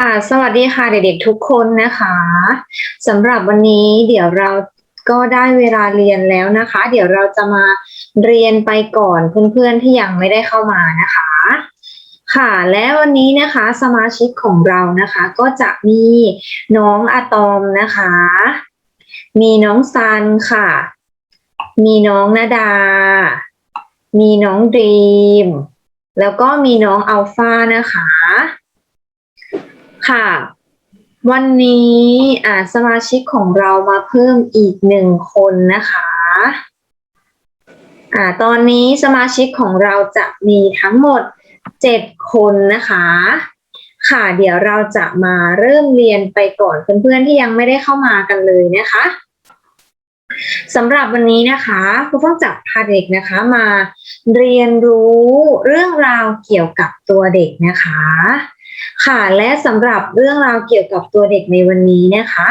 ค่ะ สวัสดีค่ะเด็กๆทุกคนนะคะสำหรับวันนี้เดี๋ยวเราก็ได้เวลาเรียนแล้วนะคะ เดี๋ยวเราจะมาเรียนไปก่อนเพื่อนๆที่ยังไม่ได้เข้ามานะคะ ค่ะ และวันนี้นะคะสมาชิกของเรานะคะ ก็จะมีน้องอะตอมนะคะ มีน้องซันค่ะ มีน้องนาดา มีน้องดรีม แล้วก็มีน้องอัลฟานะคะ ค่ะ วันนี้อ่าสมาชิกของเรามาเพิ่มอีกหนึ่งคนนะคะอ่าตอนนี้สมาชิกของเราจะมีทั้งหมดเจ็ดคนนะคะ ค่ะเดี๋ยวเราจะมาเริ่มเรียนไปก่อนเพื่อนๆที่ยังไม่ได้เข้ามากันเลยนะคะสำหรับวันนี้นะคะครูฟ้องจะพาเด็กนะคะมาเรียนรู้เรื่องราวเกี่ยวกับตัวเด็กนะคะ ค่ะและสำหรับเรื่องราวเกี่ยวกับตัวเด็กในวันนี้นะคะ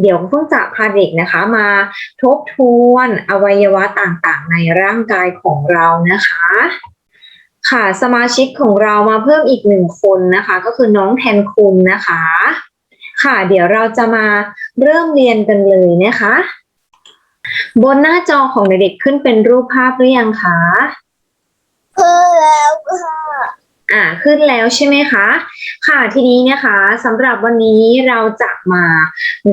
เดี๋ยวเพิ่งจะพาเด็กนะคะมาทบทวนอวัยวะต่างๆ ในร่างกายของเรานะคะ ค่ะสมาชิกของเรามาเพิ่มอีกหนึ่งคนนะคะ ก็คือน้องแทนคุณนะคะ ค่ะ เดี๋ยวเราจะมาเริ่มเรียนกันเลยนะคะ บนหน้าจอของเด็กๆขึ้นเป็นรูปภาพหรือยังคะคือแล้วค่ะ อ่าขึ้นแล้วใช่ไหมคะ ค่ะทีนี้นะคะสำหรับวันนี้เราจะมา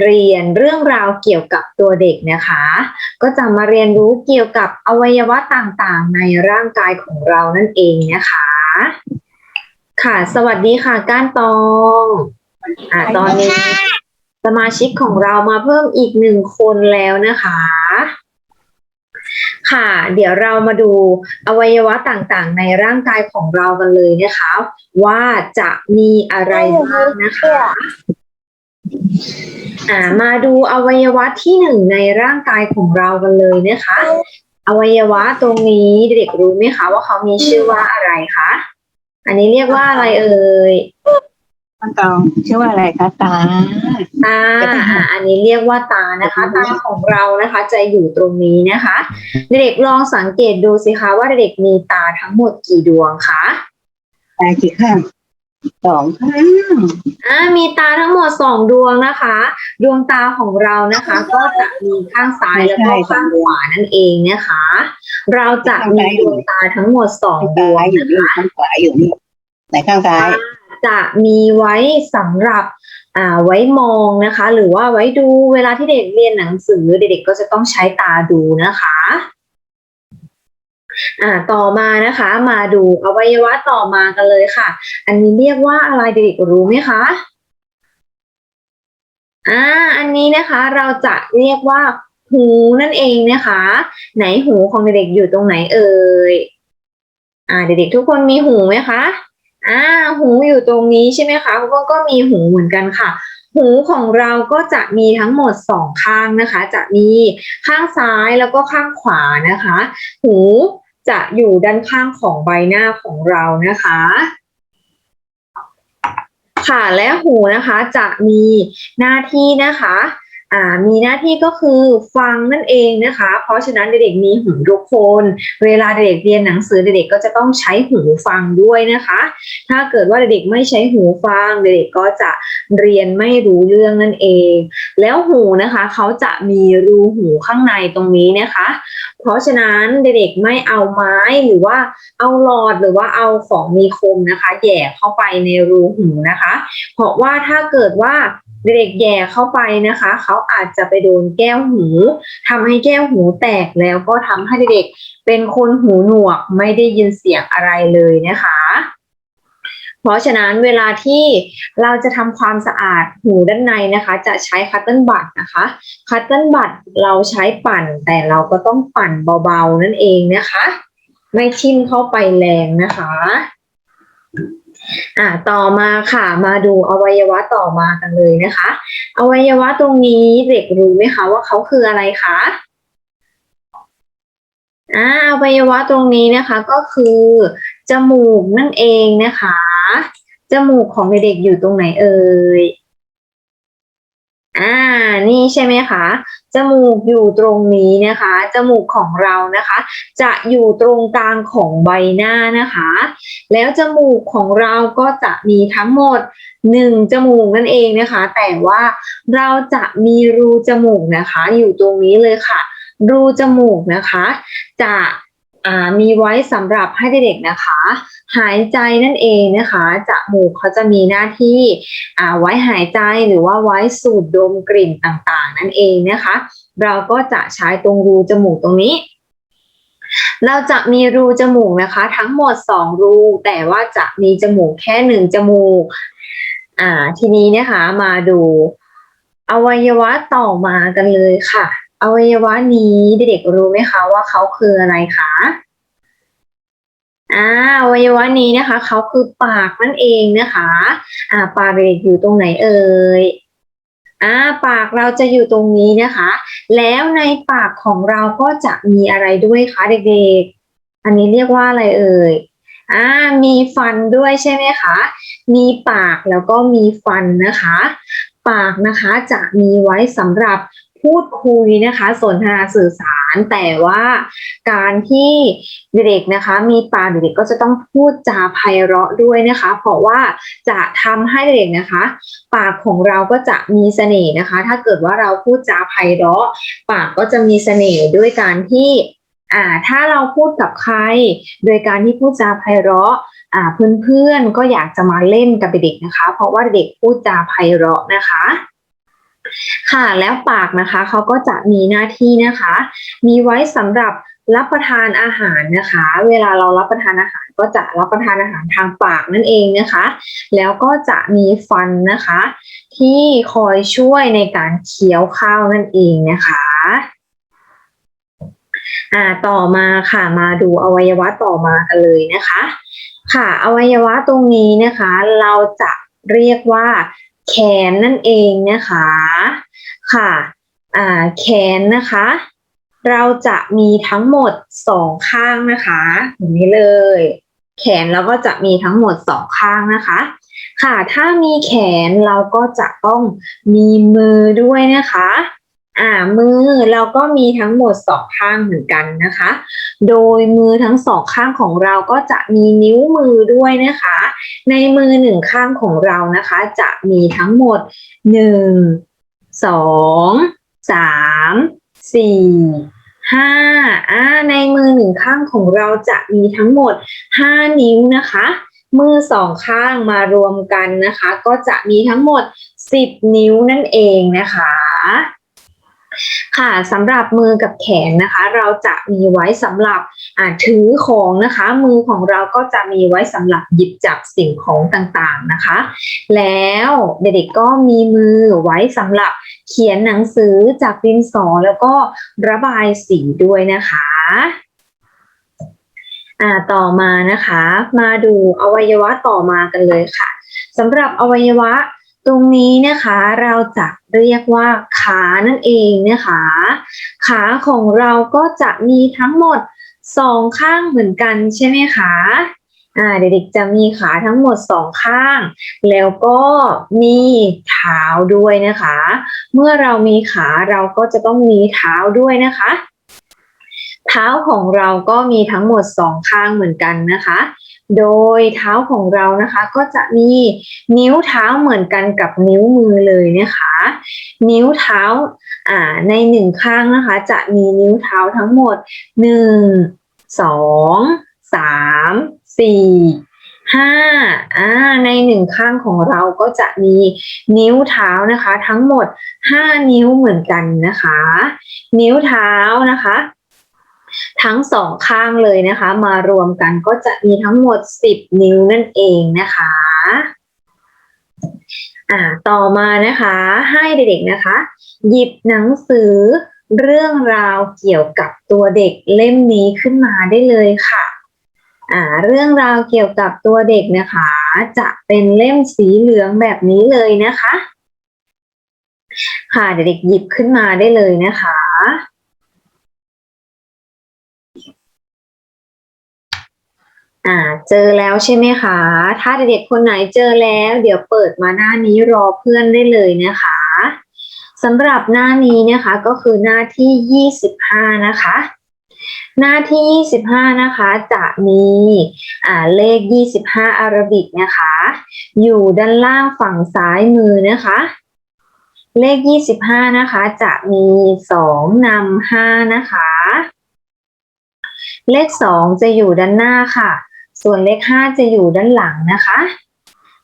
เรียนเรื่องราวเกี่ยวกับตัวเด็กนะคะ ก็จะมาเรียนรู้เกี่ยวกับอวัยวะต่างๆ ในร่างกายของเรานั่นเองนะคะ ค่ะสวัสดีค่ะก้านตองอ่าตอนนี้สมาชิกของเรามาเพิ่มอีกหนึ่งคนแล้วนะคะ ค่ะ เดี๋ยวเรามาดูอวัยวะต่างๆ ในร่างกายของเรากันเลยนะคะ ว่าจะมีอะไรบ้างนะคะอ่ามาดูอวัยวะที่หนึ่งในร่างกายของเรากันเลยนะคะ อวัยวะตรงนี้เด็กรู้ไหมคะว่าเขามีชื่อว่าอะไรคะอันนี้เรียกว่าอะไรเอ่ย มันตองชื่อว่าอะไรคะตาตาอะอันนี้เรียกว่าตานะคะ ตาของเรานะคะจะอยู่ตรงนี้นะคะ เด็กๆลองสังเกตดูสิคะว่าเด็กๆมีตาทั้งหมดกี่ดวงคะตากี่ข้างสองข้างอ่ามีตาทั้งหมดสองดวงนะคะ ดวงตาของเรานะคะ ก็จะมีข้างซ้ายแล้วก็ข้างขวานั่นเองนะคะ เราจะมีดวงตาทั้งหมดสองข้างดซ้าวยงอยู่นี่ข้างขวาอยู่นี่ไหนข้างซ้าย จะมีไว้สำหรับอ่าไว้มองนะคะ หรือว่าไว้ดูเวลาที่เด็กเรียนหนังสือ เด็กๆก็จะต้องใช้ตาดูนะคะอ่าต่อมานะคะมาดูอวัยวะต่อมากันเลยค่ะ อันนี้เรียกว่าอะไรเด็กๆรู้ไหมคะอ่าอันนี้นะคะเราจะเรียกว่าหูนั่นเองนะคะ ไหนหูของเด็กๆอยู่ตรงไหนเอ่ยอ่าเด็กๆทุกคนมีหูไหมคะ อ่าหูอยู่ตรงนี้ใช่ไหมคะพวกก็มีหูเหมือนกันค่ะ หูของเราก็จะมีทั้งหมดสองข้างนะคะ จะมีข้างซ้ายแล้วก็ข้างขวานะคะ หูจะอยู่ด้านข้างของใบหน้าของเรานะคะ ค่ะและหูนะคะจะมีหน้าที่นะคะ อ่ามีหน้าที่ก็คือฟังนั่นเองนะคะ เพราะฉะนั้นเด็กๆมีหูทุกคน เวลาเด็กเรียนหนังสือเด็กๆก็จะต้องใช้หูฟังด้วยนะคะ ถ้าเกิดว่าเด็กๆไม่ใช้หูฟังเด็กๆก็จะเรียนไม่รู้เรื่องนั่นเอง แล้วหูนะคะเขาจะมีรูหูข้างในตรงนี้นะคะ เพราะฉะนั้นเด็กๆไม่เอาไม้หรือว่าเอาหลอดหรือว่าเอาของมีคมนะคะแย่เข้าไปในรูหูนะคะ เพราะว่าถ้าเกิดว่า เด็กแย่เข้าไปนะคะ เขาอาจจะไปโดนแก้วหูทำให้แก้วหูแตกแล้วก็ทำให้เด็กเป็นคนหูหนวกไม่ได้ยินเสียงอะไรเลยนะคะ เพราะฉะนั้นเวลาที่เราจะทำความสะอาดหูด้านในนะคะ จะใช้คัตเติ้ลบัตนะคะ คัตเติ้ลบัตเราใช้ปั่นแต่เราก็ต้องปั่นเบาๆนั่นเองนะคะ ไม่ทิ่มเข้าไปแรงนะคะ อ่าต่อมาค่ะมาดูอวัยวะต่อมากันเลยนะคะ อวัยวะตรงนี้เด็กรู้ไหมคะว่าเขาคืออะไรคะอ่าอวัยวะตรงนี้นะคะก็คือจมูกนั่นเองนะคะ จมูกของเด็กๆอยู่ตรงไหนเอ่ย อ่า นี่ใช่ไหมคะ จมูกอยู่ตรงนี้นะคะ จมูกของเรานะคะ จะอยู่ตรงกลางของใบหน้านะคะ แล้วจมูกของเราก็จะมีทั้งหมดหนึ่งจมูกนั่นเองนะคะ แต่ว่าเราจะมีรูจมูกนะคะ อยู่ตรงนี้เลยค่ะ รูจมูกนะคะ จะ มีไว้สำหรับให้เด็กๆนะคะ หายใจนั่นเองนะคะจมูกเขาจะมีหน้าที่ไว้หายใจหรือว่าไว้สูดดมกลิ่นต่างๆ นั่นเองนะคะ เราก็จะใช้ตรงรูจมูกตรงนี้ เราจะมีรูจมูกนะคะ ทั้งหมดสองรู แต่ว่าจะมีจมูกแค่หนึ่งจมูกอ่าทีนี้นะคะมาดูอวัยวะต่อมากันเลยค่ะ อวัยวะนี้เด็กๆรู้ไหมคะว่าเขาคืออะไรคะอ่าอวัยวะนี้นะคะเขาคือปากนั่นเองนะคะ อ่า ปากเด็กอยู่ตรงไหนเอ่ยอ่าปากเราจะอยู่ตรงนี้นะคะ แล้วในปากของเราก็จะมีอะไรด้วยคะเด็กๆ อันนี้เรียกว่าอะไรเอ่ยอ่ามีฟันด้วยใช่ไหมคะมีปากแล้วก็มีฟันนะคะ ปากนะคะจะมีไว้สำหรับ พูดคุยนะคะสนทนาสื่อสารแต่ว่าการที่เด็กๆนะคะมีปากเด็กก็จะต้องพูดจาไพเราะด้วยนะคะ เพราะว่าจะทำให้เด็กนะคะ ปากของเราก็จะมีเสน่ห์นะคะ ถ้าเกิดว่าเราพูดจาไพเราะ ปากก็จะมีเสน่ห์ด้วยการที่อ่าถ้าเราพูดกับใคร โดยการที่พูดจาไพเราะอ่าเพื่อนๆก็อยากจะมาเล่นกับเด็กนะคะ เพราะว่าเด็กพูดจาไพเราะนะคะ ค่ะ แล้วปากนะคะเขาก็จะมีหน้าที่นะคะ มีไว้สำหรับรับประทานอาหารนะคะ เวลาเรารับประทานอาหารก็จะรับประทานอาหารทางปากนั่นเองนะคะ แล้วก็จะมีฟันนะคะ ที่คอยช่วยในการเคี้ยวข้าวนั่นเองนะคะอ่าต่อมาค่ะมาดูอวัยวะต่อมากันเลยนะคะ ค่ะอวัยวะตรงนี้นะคะ เราจะเรียกว่า แขนนั่นเองนะคะค่ะแขนนะคะ เราจะมีทั้งหมดสองข้างนะคะอย่างนี้เลย แขนเราก็จะมีทั้งหมดสองข้างนะคะ ค่ะ ถ้ามีแขนเราก็จะต้องมีมือด้วยนะคะ อ่ามือเราก็มีทั้งหมดสองข้างเหมือนกันนะคะ โดยมือทั้งสองข้างของเราก็จะมีนิ้วมือด้วยนะคะ ในมือหนึ่งข้างของเรานะคะ จะมีทั้งหมดหนึ่งสองสามสี่ห้าอ่าในมือหนึ่งข้างของเราจะมีทั้งหมดห้านิ้วนะคะ มือสองข้างมารวมกันนะคะ ก็จะมีทั้งหมดสิบนิ้วนั่นเองนะคะ ค่ะสำหรับมือกับแขนนะคะ เราจะมีไว้สำหรับถือของนะคะ มือของเราก็จะมีไว้สำหรับหยิบจับสิ่งของต่างๆนะคะ แล้วเด็กๆก็มีมือไว้สำหรับเขียนหนังสือจากดินสอแล้วก็ระบายสีด้วยนะคะอ่าต่อมานะคะ มาดูอวัยวะต่อมากันเลยค่ะสำหรับอวัยวะ ตรงนี้นะคะเราจะเรียกว่าขานั่นเองนะคะ ขาของเราก็จะมีทั้งหมดสองข้างเหมือนกันใช่ไหมคะอ่าเด็กๆจะมีขาทั้งหมดสองข้าง แล้วก็มีเท้าด้วยนะคะ เมื่อเรามีขาเราก็จะต้องมีเท้าด้วยนะคะ เท้าของเราก็มีทั้งหมดสองข้างเหมือนกันนะคะ โดยเท้าของเรานะคะก็จะมีนิ้วเท้าเหมือนกันกับนิ้วมือเลยนะคะ นิ้วเท้าอ่าในหนึ่งข้างนะคะ จะมีนิ้วเท้าทั้งหมดหนึ่งสองสามสี่ห้าอ่าในหนึ่งข้างของเราก็จะมีนิ้วเท้านะคะ ทั้งหมดห้านิ้วเหมือนกันนะคะ นิ้วเท้านะคะ ทั้งสองข้างเลยนะคะ มารวมกันก็จะมีทั้งหมด 10 นิ้วนั่นเองนะคะอ่าต่อมานะคะให้เด็กๆนะคะ หยิบหนังสือเรื่องราวเกี่ยวกับตัวเด็กเล่มนี้ขึ้นมาได้เลยค่ะอ่าเรื่องราวเกี่ยวกับตัวเด็กนะคะ จะเป็นเล่มสีเหลืองแบบนี้เลยนะคะ ค่ะเด็กๆหยิบขึ้นมาได้เลยนะคะ อ่าเจอแล้วใช่ไหมคะ ถ้าเด็กๆคนไหนเจอแล้ว เดี๋ยวเปิดมาหน้านี้รอเพื่อนได้เลยนะคะสำหรับหน้านี้นะคะก็คือหน้าที่ 25 นะคะ หน้าที่ 25 นะคะจะมีอ่าเลข 25 อาราบิกนะคะ อยู่ด้านล่างฝั่งซ้ายมือนะคะ เลข 25 นะคะ จะมี 2นำ5นะคะ เลข 2 จะอยู่ด้านหน้าค่ะ ส่วนเลข5จะอยู่ด้านหลังนะคะ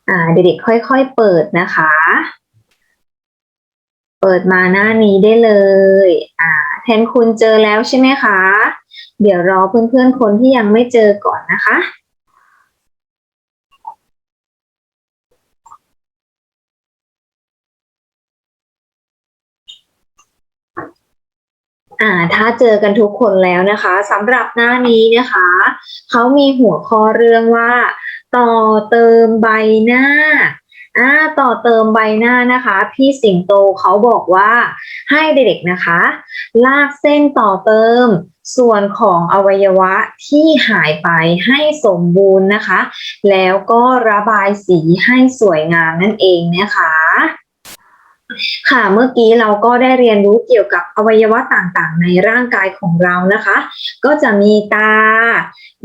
อ่าเด็กๆค่อยๆเปิดนะคะ เปิดมาหน้านี้ได้เลย อ่า แทนคุณเจอแล้วใช่ไหมคะ เดี๋ยวรอเพื่อนๆคนที่ยังไม่เจอก่อนนะคะ อ่าถ้าเจอกันทุกคนแล้วนะคะสำหรับหน้านี้นะคะเขามีหัวข้อเรื่องว่า ต่อเติมใบหน้าอ่าต่อเติมใบหน้านะคะ พี่สิงโตเขาบอกว่าให้เด็กๆนะคะ ลากเส้นต่อเติมส่วนของอวัยวะที่หายไปให้สมบูรณ์นะคะ แล้วก็ระบายสีให้สวยงามนั่นเองนะคะ ค่ะเมื่อกี้เราก็ได้เรียนรู้เกี่ยวกับอวัยวะต่างๆ ในร่างกายของเรานะคะ ก็จะมีตา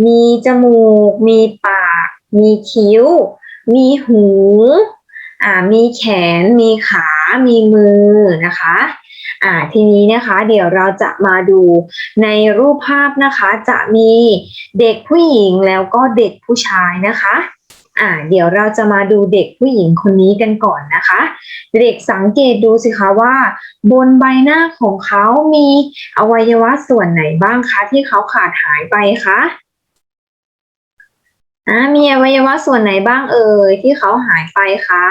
มีจมูก มีปาก มีคิ้ว มีหูอ่ามีแขน มีขา มีมือนะคะอ่าทีนี้นะคะเดี๋ยวเราจะมาดูในรูปภาพนะคะ จะมีเด็กผู้หญิงแล้วก็เด็กผู้ชายนะคะ อ่าเดี๋ยวเราจะมาดูเด็กผู้หญิงคนนี้กันก่อนนะคะ เด็กสังเกตดูสิคะว่า บนใบหน้าของเขามีอวัยวะส่วนไหนบ้างคะที่เขาขาดหายไปคะอ่ามีอวัยวะส่วนไหนบ้างเอ่ยที่เขาหายไปคะ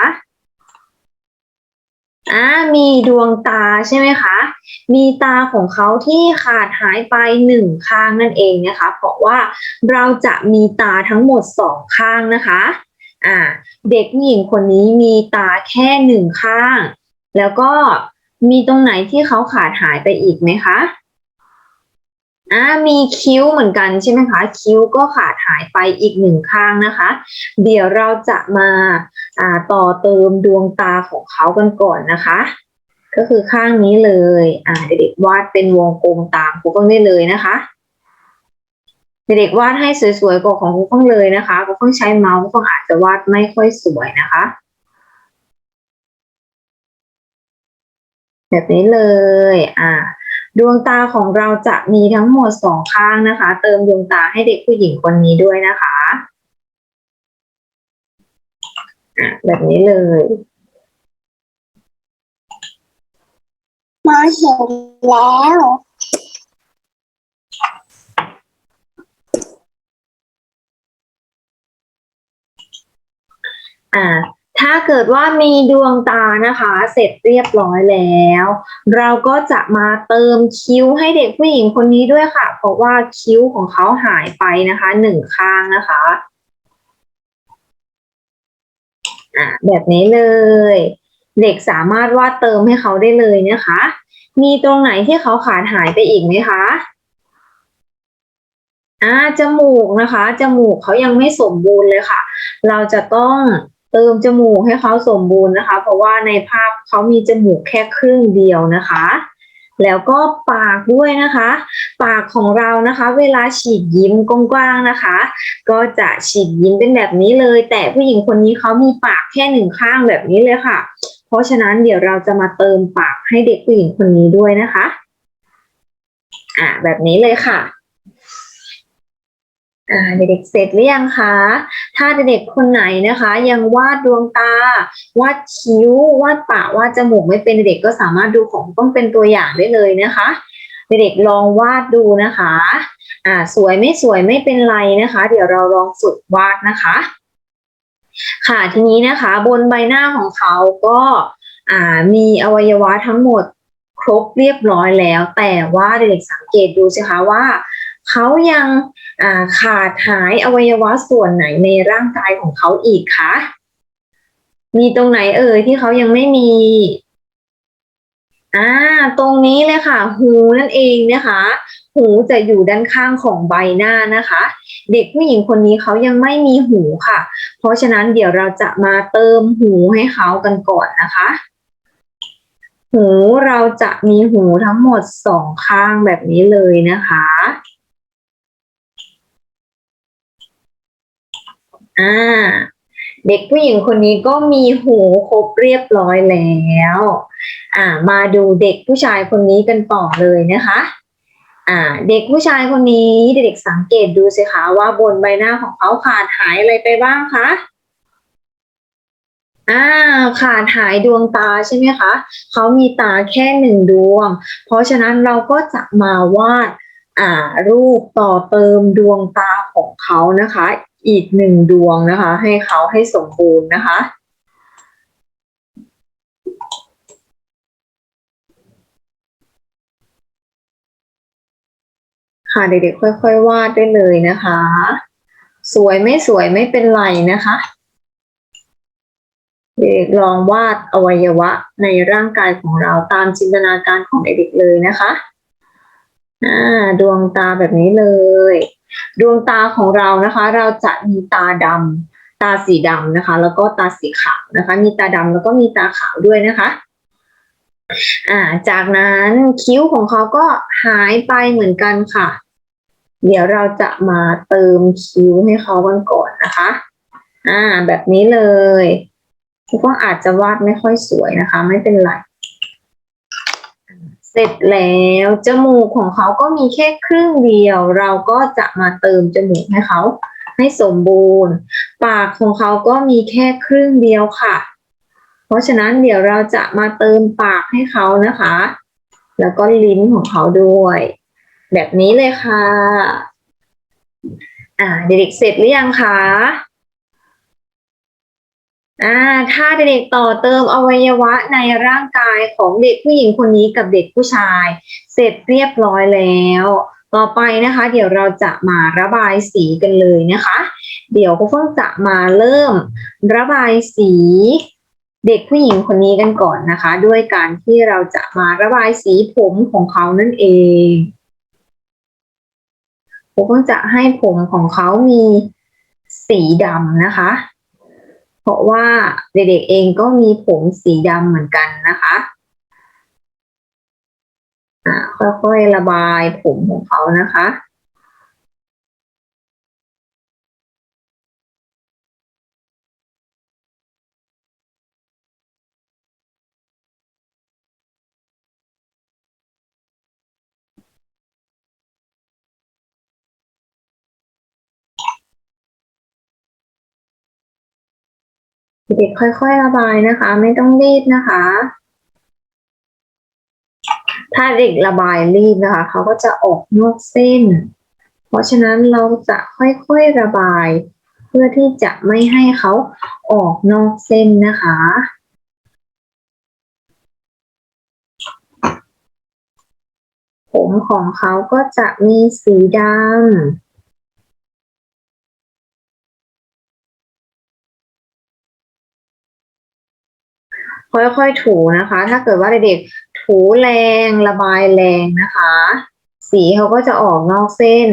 อ่ามีดวงตาใช่ไหมคะ มีตาของเขาที่ขาดหายไปหนึ่งข้างนั่นเองนะคะ เพราะว่าเราจะมีตาทั้งหมดสองข้างนะคะอ่าเด็กผู้หญิงคนนี้มีตาแค่หนึ่งข้าง แล้วก็มีตรงไหนที่เขาขาดหายไปอีกไหมคะ อ่ามีคิ้วเหมือนกันใช่ไหมคะ คิ้วก็ขาดหายไปอีกหนึ่งข้างนะคะ เดี๋ยวเราจะมาอ่าต่อเติมดวงตาของเขากันก่อนนะคะ ก็คือข้างนี้เลยอ่าเด็กๆวาดเป็นวงกลมตามครูเพิ่งได้เลยนะคะเด็กๆวาดให้สวยๆกว่าของครูเพิ่งเลยนะคะครูเพิ่งใช้เมาส์ครูเพิ่งอาจจะวาดไม่ค่อยสวยนะคะ แบบนี้เลยอ่า ดวงตาของเราจะมีทั้งหมดสองข้างนะคะ เติมดวงตาให้เด็กผู้หญิงคนนี้ด้วยนะคะอะแบบนี้เลยมาเห็นแล้วอ่า ถ้าเกิดว่ามีดวงตานะคะ เสร็จเรียบร้อยแล้ว เราก็จะมาเติมคิ้วให้เด็กผู้หญิงคนนี้ด้วยค่ะ เพราะว่าคิ้วของเขาหายไปนะคะหนึ่งข้างนะคะอ่าแบบนี้เลย เด็กสามารถวาดเติมให้เขาได้เลยนะคะ มีตรงไหนที่เขาขาดหายไปอีกไหมคะอ่าจมูกนะคะจมูกเขายังไม่สมบูรณ์เลยค่ะ เราจะต้อง เติมจมูกให้เขาสมบูรณ์นะคะ เพราะว่าในภาพเขามีจมูกแค่ครึ่งเดียวนะคะ แล้วก็ปากด้วยนะคะ ปากของเรานะคะ เวลาฉีกยิ้มกว้างๆนะคะ ก็จะฉีกยิ้มเป็นแบบนี้เลย แต่ผู้หญิงคนนี้เขามีปากแค่หนึ่งข้างแบบนี้เลยค่ะ เพราะฉะนั้นเดี๋ยวเราจะมาเติมปากให้เด็กผู้หญิงคนนี้ด้วยนะคะ อ่าแบบนี้เลยค่ะ เด็กๆเสร็จหรือยังคะ ถ้าเด็กๆคนไหนนะคะ ยังวาดดวงตา วาดคิ้ว วาดปากวาดจมูกไม่เป็นเด็กก็สามารถดูของต้องเป็นตัวอย่างได้เลยนะคะ เด็กๆลองวาดดูนะคะ อ่าสวยไม่สวยไม่เป็นไรนะคะ เดี๋ยวเราลองฝึกวาดนะคะ ค่ะทีนี้นะคะ บนใบหน้าของเขาก็อ่ามีอวัยวะทั้งหมดครบเรียบร้อยแล้ว แต่ว่าเด็กๆสังเกตดูสิคะว่า เขายังาขาดหายอวัยวะส่วนไหนในร่างกายของเขาอีกคะ มีตรงไหนเอ่ยที่เขายังไม่มี อ่า ตรงนี้เลยค่ะ หูนั่นเองนะคะ หูจะอยู่ด้านข้างของใบหน้านะคะ เด็กผู้หญิงคนนี้เขายังไม่มีหูค่ะ เพราะฉะนั้นเดี๋ยวเราจะมาเติมหูให้เขากันก่อนนะคะ หูเราจะมีหูทั้งหมดสองข้างแบบนี้เลยนะคะ อ่า เด็กผู้หญิงคนนี้ก็มีหูครบเรียบร้อยแล้ว อ่า มาดูเด็กผู้ชายคนนี้กันต่อเลยนะคะ อ่า เด็กผู้ชายคนนี้เด็กๆสังเกตดูสิคะว่าบนใบหน้าของเขาขาดหายอะไรไปบ้างคะอ่าขาดหายดวงตาใช่ไหมคะเขามีตาแค่หนึ่งดวง เพราะฉะนั้นเราก็จะมาวาดอ่ารูปต่อเติมดวงตาของเขานะคะ อีกหนึ่งดวงนะคะ ให้เขาให้สมบูรณ์นะคะ ค่ะเด็กๆค่อยๆวาดได้เลยนะคะ สวยไม่สวยไม่เป็นไรนะคะเด็กๆลองวาดอวัยวะในร่างกายของเราตามจินตนาการของเด็กๆเลยนะคะ อ่าดวงตาแบบนี้เลย ดวงตาของเรานะคะ เราจะมีตาดำตาสีดำนะคะ แล้วก็ตาสีขาวนะคะ มีตาดำแล้วก็มีตาขาวด้วยนะคะอ่าจากนั้นคิ้วของเขาก็หายไปเหมือนกันค่ะ เดี๋ยวเราจะมาเติมคิ้วให้เขากันก่อนนะคะ อ่า แบบนี้เลยก็อาจจะวาดไม่ค่อยสวยนะคะ ไม่เป็นไร เสร็จแล้วจมูกของเขาก็มีแค่ครึ่งเดียว เราก็จะมาเติมจมูกให้เขาให้สมบูรณ์ ปากของเขาก็มีแค่ครึ่งเดียวค่ะ เพราะฉะนั้นเดี๋ยวเราจะมาเติมปากให้เขานะคะ แล้วก็ลิ้นของเขาด้วย แบบนี้เลยค่ะ อ่าเด็กๆเสร็จหรือยังคะ อ่า ถ้าเด็กๆต่อเติมอวัยวะในร่างกายของเด็กผู้หญิงคนนี้กับเด็กผู้ชาย เสร็จเรียบร้อยแล้ว ต่อไปนะคะ เดี๋ยวเราจะมาระบายสีกันเลยนะคะ เดี๋ยวครูเฟื่องจะมาเริ่มระบายสีเด็กผู้หญิงคนนี้กันก่อนนะคะ ด้วยการที่เราจะมาระบายสีผมของเขานั่นเองครูเฟื่องจะให้ผมของเขามีสีดำนะคะ เพราะว่าเด็กๆเองก็มีผมสีดำเหมือนกันนะคะอ่าค่อยๆระบายผมของเขานะคะ เด็กค่อยๆระบายนะคะ ไม่ต้องรีบนะคะ ถ้าเด็กระบายรีบนะคะ เขาก็จะออกนอกเส้น เพราะฉะนั้นเราจะค่อยๆระบาย เพื่อที่จะไม่ให้เขาออกนอกเส้นนะคะผมของเขาก็จะมีสีดำ ค่อยๆถูนะคะ ถ้าเกิดว่าเด็กๆถูแรงระบายแรงนะคะ สีเขาก็จะออกนอกเส้น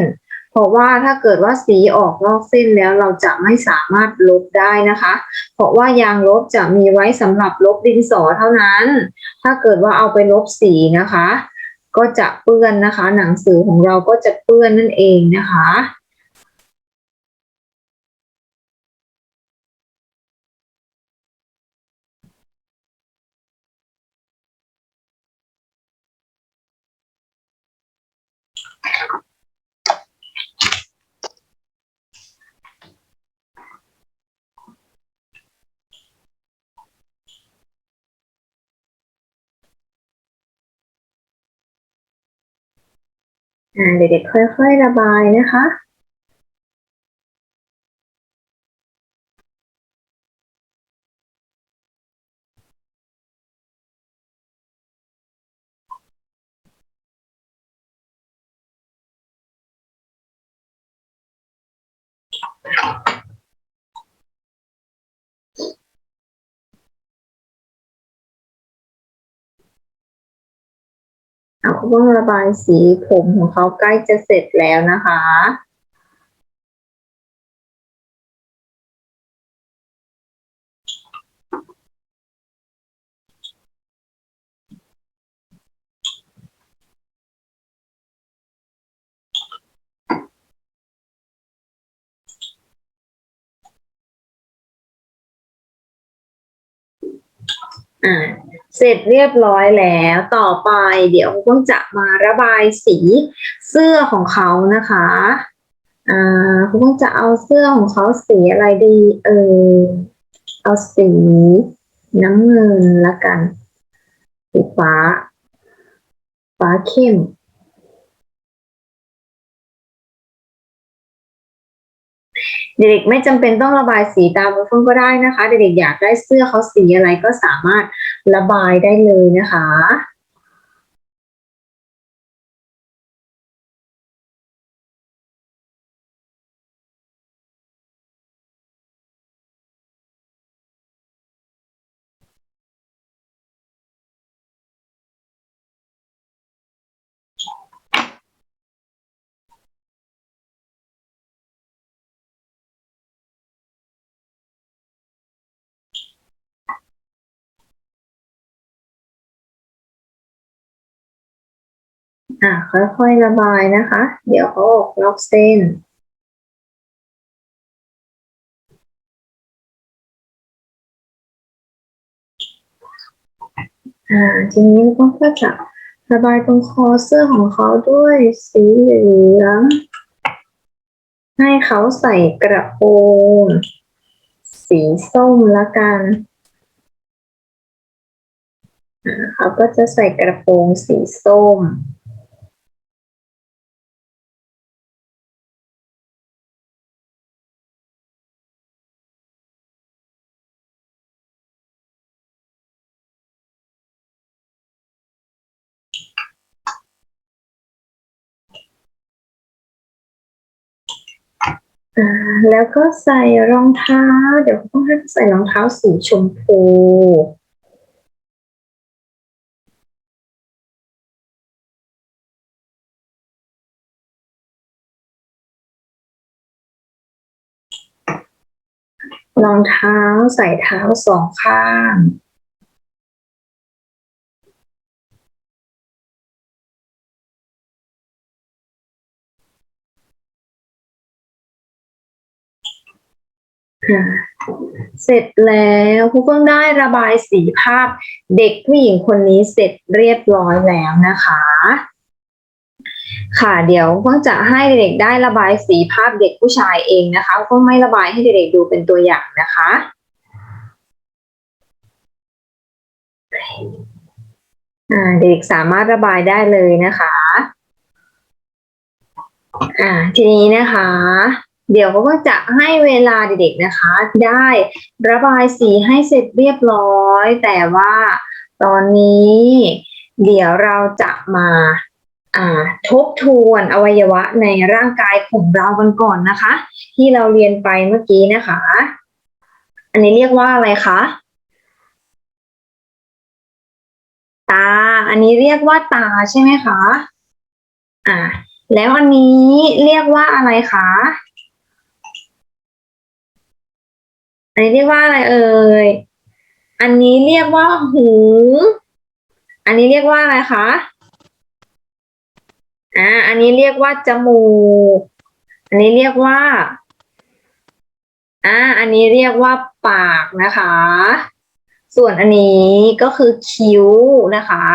เพราะว่าถ้าเกิดว่าสีออกนอกเส้นแล้วเราจะไม่สามารถลบได้นะคะ เพราะว่ายางลบจะมีไว้สำหรับลบดินสอเท่านั้น ถ้าเกิดว่าเอาไปลบสีนะคะ ก็จะเปื้อนนะคะ หนังสือของเราก็จะเปื้อนนั่นเองนะคะ เด็กๆค่อยๆระบายนะคะ เขาพิ่งระบายสีผมของเขาใกล้จะเสร็จแล้วนะคะอ่า เสร็จเรียบร้อยแล้วต่อไปเดี๋ยวต้องจะมาระบายสีเสื้อของเขานะคะอ่าคุณต้องจะเอาเสื้อของเขาสีอะไรดีเออเอาสีน้ำเงินละกันสีฟ้า ฟ้าเข้ม เด็กๆไม่จำเป็นต้องระบายสีตามเฟื่องก็ได้นะคะ เด็กๆอยากได้เสื้อเขาสีอะไรก็สามารถระบายได้เลยนะคะ อะค่อยๆระบายนะคะ เดี๋ยวเขาออกนอกเส้น อ่าทีนี้เราก็จะระบายตรงคอเสื้อของเขาด้วยสีเหลือง ให้เขาใส่กระโปรงสีส้มละกันเขาก็จะใส่กระโปรงสีส้ม แล้วก็ใส่รองเท้า เดี๋ยวต้องให้ใส่รองเท้าสีชมพูรองเท้าใส่เท้าสองข้าง เสร็จแล้วครูเพิ่งได้ระบายสีภาพเด็กผู้หญิงคนนี้เสร็จเรียบร้อยแล้วนะคะ ค่ะเดี๋ยวเพิ่งจะให้เด็กได้ระบายสีภาพเด็กผู้ชายเองนะคะก็ไม่ระบายให้เด็กดูเป็นตัวอย่างนะคะเด็กสามารถระบายได้เลยนะคะ อ่าทีนี้นะคะ เดี๋ยวเขาก็จะให้เวลาเด็กๆนะคะ ได้ระบายสีให้เสร็จเรียบร้อย แต่ว่าตอนนี้ เดี๋ยวเราจะมาอ่าทบทวนอวัยวะในร่างกายของเรากันก่อนนะคะ ที่เราเรียนไปเมื่อกี้นะคะ อันนี้เรียกว่าอะไรคะตา อันนี้เรียกว่าตาใช่ไหมคะอ่าแล้วอันนี้เรียกว่าอะไรคะ อันนี้เรียกว่าอะไรเอ่ย อันนี้เรียกว่าหู อันนี้เรียกว่าอะไรคะ อ่า อันนี้เรียกว่าจมูก อันนี้เรียกว่า อ่า อันนี้เรียกว่าปากนะคะ ส่วนอันนี้ก็คือคิ้วนะคะ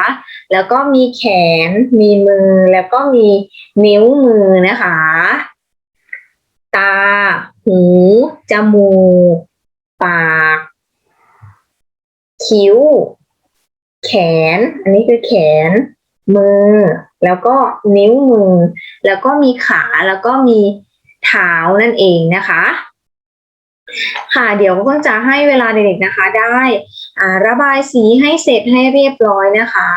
แล้วก็มีแขน มีมือ แล้วก็มีนิ้วมือนะคะ ตา หู จมูก ปาก คิ้ว แขน อันนี้คือแขน มือ แล้วก็นิ้วมือ แล้วก็มีขา แล้วก็มีเท้านั่นเองนะคะ ค่ะ เดี๋ยวก็จะให้เวลาเด็กๆนะคะ ได้ระบายสีให้เสร็จให้เรียบร้อยนะคะ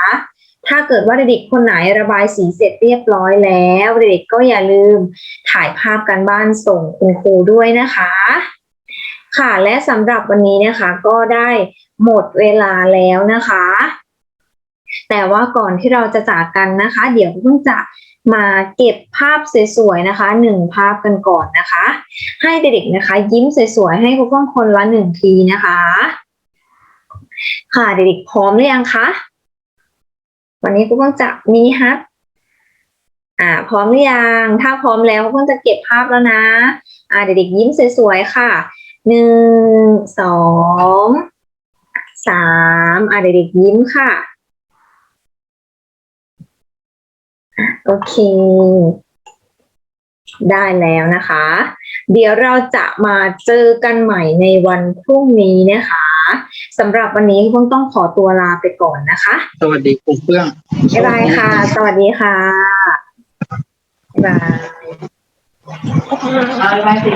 ถ้าเกิดว่าเด็กๆคนไหนระบายสีเสร็จเรียบร้อยแล้ว เด็กๆก็อย่าลืมถ่ายภาพกันบ้านส่งคุณครูด้วยนะคะ ค่ะ และสำหรับวันนี้นะคะก็ได้หมดเวลาแล้วนะคะ แต่ว่าก่อนที่เราจะจากกันนะคะ เดี๋ยวเพิ่งจะมาเก็บภาพสวยๆนะคะหนึ่งภาพกันก่อนนะคะ ให้เด็กๆนะคะ ยิ้มสวยๆให้คุณพ่อคนละหนึ่งทีนะคะ ค่ะเด็กๆพร้อมหรือยังคะวันนี้คุณพ่อจะมีฮัทอ่า พร้อมหรือยังถ้าพร้อมแล้วคุณพ่อจะเก็บภาพแล้วนะ อ่าเด็กๆยิ้มสวยๆค่ะ หนึ่งสองสามอะเด็กๆยิ้มค่ะ โอเค ได้แล้วนะคะ เดี๋ยวเราจะมาเจอกันใหม่ในวันพรุ่งนี้นะคะสำหรับวันนี้คงต้องขอตัวลาไปก่อนนะคะ สวัสดีครูเฟื่องบ๊ายบายค่ะ สวัสดีค่ะบ๊ายบายเอาไปสิ